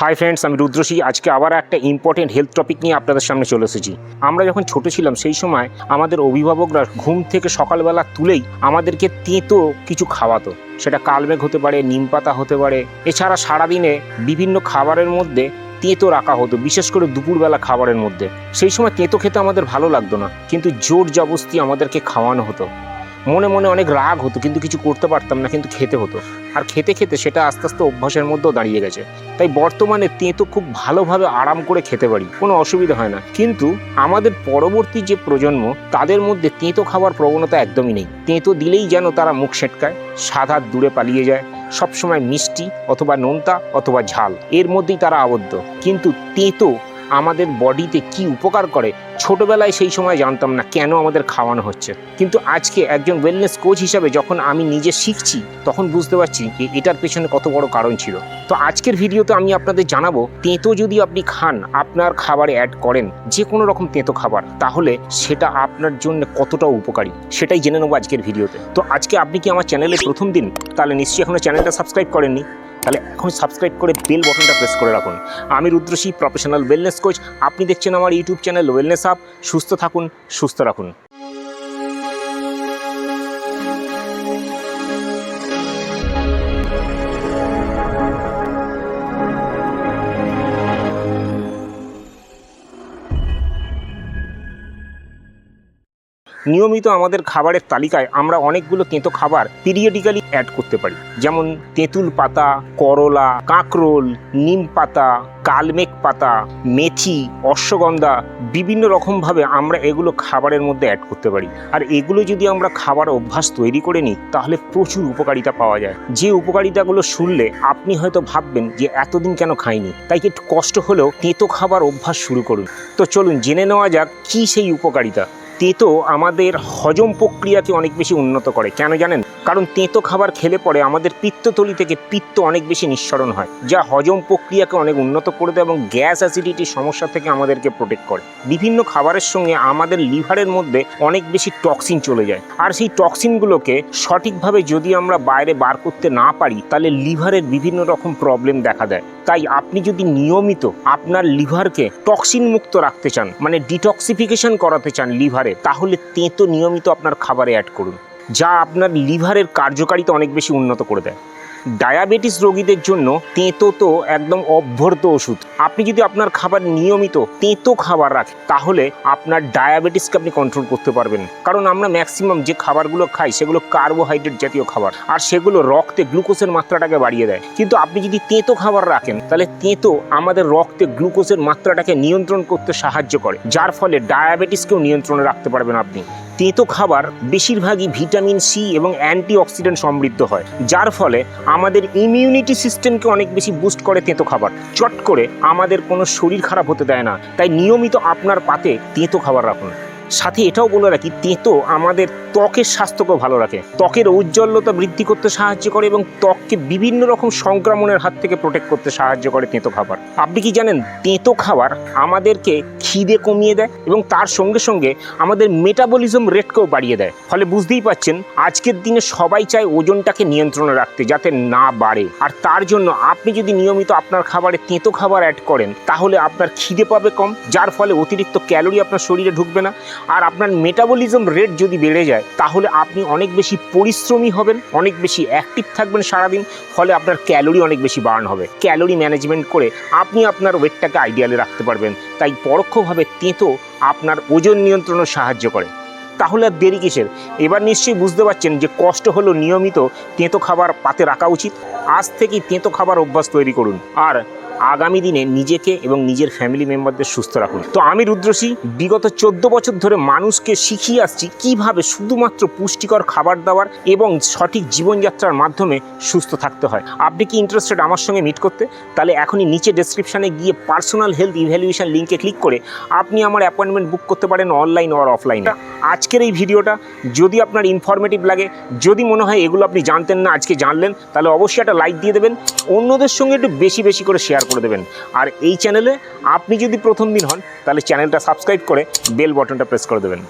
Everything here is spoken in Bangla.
হাই ফ্রেন্ডস আমি রুদ্রসী আজকে আবার একটা ইম্পর্টেন্ট হেলথ টপিক নিয়ে আপনাদের সামনে চলে এসেছি। আমরা যখন ছোট ছিলাম, সেই সময় আমাদের অভিভাবকরা ঘুম থেকে সকালবেলা তুলেই আমাদেরকে তেঁতো কিছু খাওয়াতো। সেটা কালমেঘ হতে পারে, নিম পাতা হতে পারে। এছাড়া সারাদিনে বিভিন্ন খাবারের মধ্যে তেঁতো রাখা হতো, বিশেষ করে দুপুরবেলা খাবারের মধ্যে। সেই সময় তেঁতো খেতে আমাদের ভালো লাগতো না, কিন্তু জোর জবস্তি আমাদেরকে খাওয়ানো হতো। মনে মনে অনেক রাগ হতো, কিন্তু কিছু করতে পারতাম না, কিন্তু খেতে হতো। আর খেতে খেতে সেটা আস্তে আস্তে অভ্যাসের মধ্যেও দাঁড়িয়ে গেছে। তাই বর্তমানে তেঁতো খুব ভালোভাবে আরাম করে খেতে পারি, কোনো অসুবিধা হয় না। কিন্তু আমাদের পরবর্তী যে প্রজন্ম, তাদের মধ্যে তেঁতো খাবার প্রবণতা একদমই নেই। তেঁতো দিলেই যেন তারা মুখ সেটকায় সাদা দূরে পালিয়ে যায়, সবসময় মিষ্টি অথবা নোনতা অথবা ঝাল, এর মধ্যেই তারা আবদ্ধ। কিন্তু তেঁতো আমাদের বডিতে কি উপকার করে, ছোটবেলায় সেই সময় জানতাম না কেন আমাদের খাওয়ানো হচ্ছে। কিন্তু আজকে একজন ওয়েলনেস কোচ হিসাবে যখন আমি নিজে শিখছি, তখন বুঝতে পারছি যে এটার পেছনে কত বড় কারণ ছিল। তো আজকের ভিডিওতে আমি আপনাদের জানাব, তেঁতো যদি আপনি খান, আপনার খাবারে অ্যাড করেন যে কোনো রকম তেঁতো খাবার, তাহলে সেটা আপনার জন্য কতটা উপকারী? সেটাই জেনে নেব আজকের ভিডিওতে। তো আজকে আপনি কি আমার চ্যানেলে প্রথম দিন? তাহলে নিশ্চয়ই এখনও চ্যানেলটা সাবস্ক্রাইব করেননি। তাহলে এখন সাবস্ক্রাইব করে বেল বটনটা প্রেস করে রাখুন। আমি রুদ্রশী প্রফেশনাল ওয়েলনেস কোচ আপনি দেখছেন আমার ইউটিউব চ্যানেল ওয়েলনেস আপ সুস্থ থাকুন, সুস্থ রাখুন। নিয়মিত আমাদের খাবারের তালিকায় আমরা অনেকগুলো তেঁতো খাবার পিরিয়ডিক্যালি অ্যাড করতে পারি। যেমন তেঁতুল পাতা, করলা, কাঁকরোল, নিম পাতা, কালমেঘ পাতা, মেথি, অশ্বগন্ধা বিভিন্ন রকমভাবে আমরা এগুলো খাবারের মধ্যে অ্যাড করতে পারি। আর এগুলো যদি আমরা খাবার অভ্যাস তৈরি করে নিই, তাহলে প্রচুর উপকারিতা পাওয়া যায়। যে উপকারিতাগুলো শুনলে আপনি হয়তো ভাববেন যে এতদিন কেন খাইনি, তাই একটু কষ্ট হলেও তেঁতো খাবার অভ্যাস শুরু করুন। তো চলুন জেনে নেওয়া যাক কী সেই উপকারিতা। তেঁতো আমাদের হজম প্রক্রিয়াকে অনেক বেশি উন্নত করে। কেন জানেন? কারণ তেঁতো খাবার খেলে পরে আমাদের পিত্ততলি থেকে পিত্ত অনেক বেশি নিঃসরণ হয়, যা হজম প্রক্রিয়াকে অনেক উন্নত করে দেয় এবং গ্যাস অ্যাসিডিটির সমস্যা থেকে আমাদেরকে প্রোটেক্ট করে। বিভিন্ন খাবারের সঙ্গে আমাদের লিভারের মধ্যে অনেক বেশি টক্সিন চলে যায়। আর সেই টক্সিনগুলোকে সঠিকভাবে যদি আমরা বাইরে বার করতে না পারি, তাহলে লিভারের বিভিন্ন রকম প্রবলেম দেখা দেয়। তাই আপনি যদি নিয়মিত আপনার লিভারকে টক্সিন মুক্ত রাখতে চান মানে ডিটক্সিফিকেশন করাতে চান লিভারে, তাহলে তেঁতো নিয়মিত আপনার খাবারে অ্যাড করুন। যা আপনার লিভারের কার্যকারিতা অনেক বেশি উন্নত করে দেয়। ডায়াবেটিস রোগীদের জন্য তেঁতো তো একদম অভ্যর্ত ওষুধ। আপনি যদি আপনার খাবার নিয়মিত তেঁতো খাবার রাখেন, তাহলে আপনার ডায়াবেটিসকে আপনি কন্ট্রোল করতে পারবেন। কারণ আমরা ম্যাক্সিমাম যে খাবারগুলো খাই, সেগুলো কার্বোহাইড্রেট জাতীয় খাবার। আর সেগুলো রক্তে গ্লুকোজের মাত্রাটাকে বাড়িয়ে দেয়। কিন্তু আপনি যদি তেঁতো খাবার রাখেন, তাহলে তেঁতো আমাদের রক্তে গ্লুকোজের মাত্রাটাকে নিয়ন্ত্রণ করতে সাহায্য করে। যার ফলে ডায়াবেটিসকেও নিয়ন্ত্রণে রাখতে পারবেন আপনি। তেঁতো খাবার বেশিরভাগই ভিটামিন সি এবং অ্যান্টিঅক্সিডেন্ট সমৃদ্ধ হয়, যার ফলে আমাদের ইমিউনিটি সিস্টেমকে অনেক বেশি বুস্ট করে তেঁতো খাবার। চট করে আমাদের কোনো শরীর খারাপ হতে দেয় না, তাই নিয়মিত আপনার পাতে তেঁতো খাবার রাখুন। সাথে এটাও বলে রাখি, তেঁতো আমাদের ত্বকের স্বাস্থ্যকেও ভালো রাখে। ত্বকের ঔজ্জ্বল্যতা বৃদ্ধি করতে সাহায্য করে এবং ত্বককে বিভিন্ন রকম সংক্রমণের হাত থেকে প্রোটেক্ট করতে সাহায্য করে তেঁতো খাবার। আপনি কি জানেন, তেঁতো খাবার আমাদেরকে খিদে কমিয়ে দেয় এবং তার সঙ্গে সঙ্গে আমাদের মেটাবলিজম রেটকেও বাড়িয়ে দেয়। ফলে বুঝতেই পাচ্ছেন, আজকের দিনে সবাই চায় ওজনটাকে নিয়ন্ত্রণে রাখতে যাতে না বাড়ে। আর তার জন্য আপনি যদি নিয়মিত আপনার খাবারে তেঁতো খাবার অ্যাড করেন, তাহলে আপনার খিদে পাবে কম, যার ফলে অতিরিক্ত ক্যালোরি আপনার শরীরে ঢুকবে না। আর আপনার মেটাবলিজম রেট যদি বেড়ে যায়, তাহলে আপনি অনেক বেশি পরিশ্রমী হবেন, অনেক বেশি অ্যাক্টিভ থাকবেন সারাদিন, ফলে আপনার ক্যালোরি অনেক বেশি বার্ন হবে। ক্যালোরি ম্যানেজমেন্ট করে আপনি আপনার ওয়েটটাকে আইডিয়ালে রাখতে পারবেন। তাই পরোক্ষভাবে তেঁতো আপনার ওজন নিয়ন্ত্রণে সাহায্য করে। তাহলে আর দেরি কিসের? এবার নিশ্চয়ই বুঝতে পারছেন যে কষ্ট হলো নিয়মিত তেঁতো খাবার পাতে রাখা উচিত। আজ থেকেই তেঁতো খাবার অভ্যাস তৈরি করুন। আর আগামী দিনে নিজেকে এবং নিজের ফ্যামিলি মেম্বারদের সুস্থ রাখুন। তো আমি রুদ্রসী বিগত চোদ্দ বছর ধরে মানুষকে শিখিয়ে আসছি কীভাবে শুধুমাত্র পুষ্টিকর খাবার দাবার এবং সঠিক জীবনযাত্রার মাধ্যমে সুস্থ থাকতে হয়। আপনি কি ইন্টারেস্টেড আমার সঙ্গে মিট করতে? তাহলে এখনই নিচে ডেসক্রিপশানে গিয়ে পার্সোনাল হেলথ ইভ্যালুয়েশন লিঙ্কে ক্লিক করে আপনি আমার অ্যাপয়েন্টমেন্ট বুক করতে পারেন অনলাইন আর অফলাইনে আজকের এই ভিডিওটা যদি আপনার ইনফরমেটিভ লাগে, যদি মনে হয় এগুলো আপনি জানতেন না, আজকে জানলেন, তাহলে অবশ্যই একটা লাইক দিয়ে দেবেন। অন্যদের সঙ্গে একটু বেশি বেশি করে শেয়ার করে দেবেন। আর এই চ্যানেলে আপনি যদি প্রথম দিন হন, তাহলে চ্যানেলটা সাবস্ক্রাইব করে বেল বটনটা প্রেস করে দেবেন।